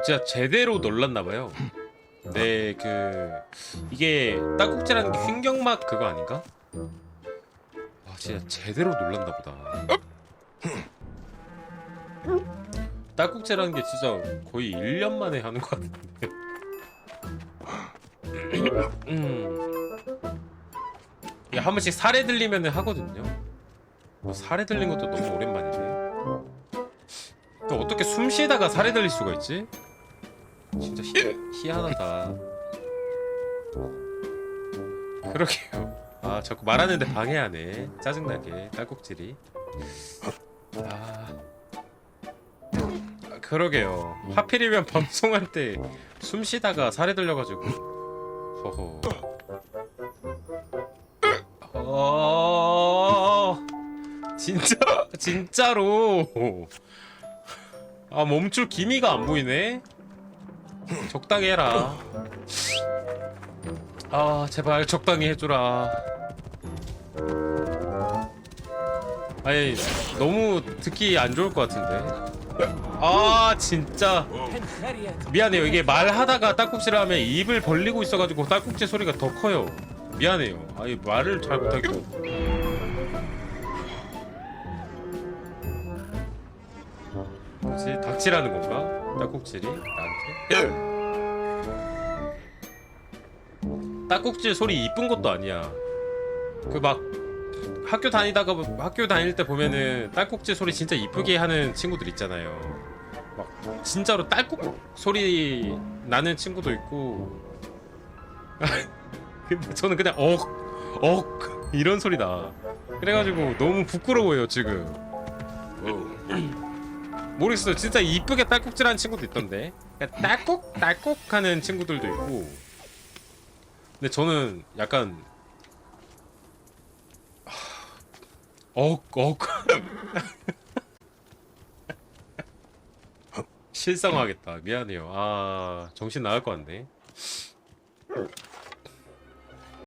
아 진짜 제대로 놀랐나봐요 네 그 이게 딸꾹질하는 게 횡격막 그거 아닌가? 아 진짜 제대로 놀랐나 보다 딸꾹질하는 게 진짜 거의 1년 만에 하는 것 같은데 음. 이게 한 번씩 살에 들리면 하거든요 뭐 살에 들린 것도 너무 오랜만이네 또 어떻게 숨 쉬다가 살에 들릴 수가 있지? 진짜 희, 희한하다. 그러게요. 아 자꾸 말하는데 방해하네. 짜증나게 딸꾹질이. 아 아, 그러게요. 하필이면 방송할 때 숨 쉬다가 살에 들려가지고. 허허. 어 진짜 진짜로. 아 멈출 기미가 안 보이네. 적당히 해라. 아 제발 적당히 해주라. 아니 너무 듣기 안 좋을 것 같은데. 아 진짜 미안해요. 이게 말하다가 딸꾹질을 하면 입을 벌리고 있어가지고 딸꾹질 소리가 더 커요. 미안해요. 아니 말을 잘 못하겠고. 뭐지 닥치라는 건가? 딸꾹질이 나한테? 딸꾹질 소리 이쁜 것도 아니야. 그 막 학교 다니다가 보- 학교 다닐 때 보면은 딸꾹질 소리 진짜 이쁘게 하는 친구들 있잖아요. 막 진짜로 딸꾹 소리 나는 친구도 있고. 근데 저는 그냥 억억 이런 소리 나. 그래가지고 너무 부끄러워요 지금. 모르겠어요. 진짜 이쁘게 딸꾹질하는 친구도 있던데. 그러니까 딸꾹 딸꾹 하는 친구들도 있고. 근데 저는 약간 억억 실성하겠다. 미안해요. 아 정신 나갈 것 같네.